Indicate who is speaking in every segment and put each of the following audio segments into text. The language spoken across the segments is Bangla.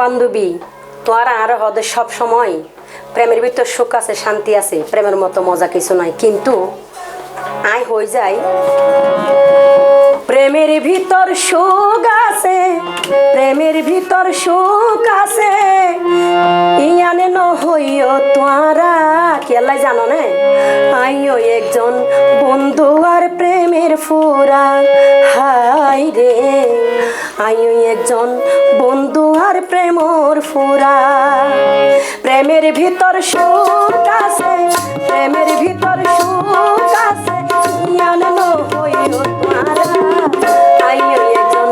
Speaker 1: বান্ধবী তোমার আর হদের সব সময়। প্রেমের ভিতর সুখ আছে, শান্তি আছে, প্রেমের মতো মজা কিছু নাই। কিন্তু আয় হয়ে যায় প্রেমের ভিতর সুখ আছে, প্রেমের ভিতর সুখ আছে। ইয়ানে ন হইও তোয়ারা কেলাই জানো না ভাইও একজন বন্ধু আর প্রেমের ফুরা। হাই রে। আইও একজন বন্ধু আর প্রেমর ফুরা। প্রেমের ভিতর সুখ আছে, প্রেমের ভিতর সুখ আছে ইয়ানো হইল তোমারা আইও হাই একজন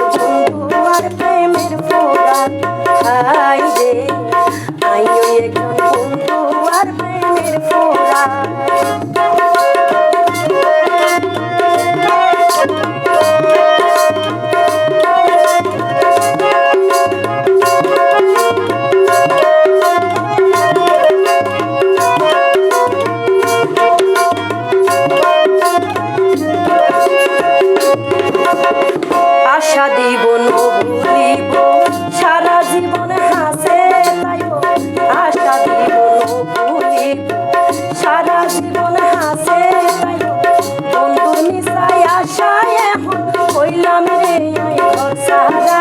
Speaker 1: আশা জীবন ভুলিব সারা জীবন হাসে তাই আশা জীবন ভুলিব সারা জীবন হাসে তাই বন্ধু নিশায় আশায় এখন হইলাম রে ঘর সারা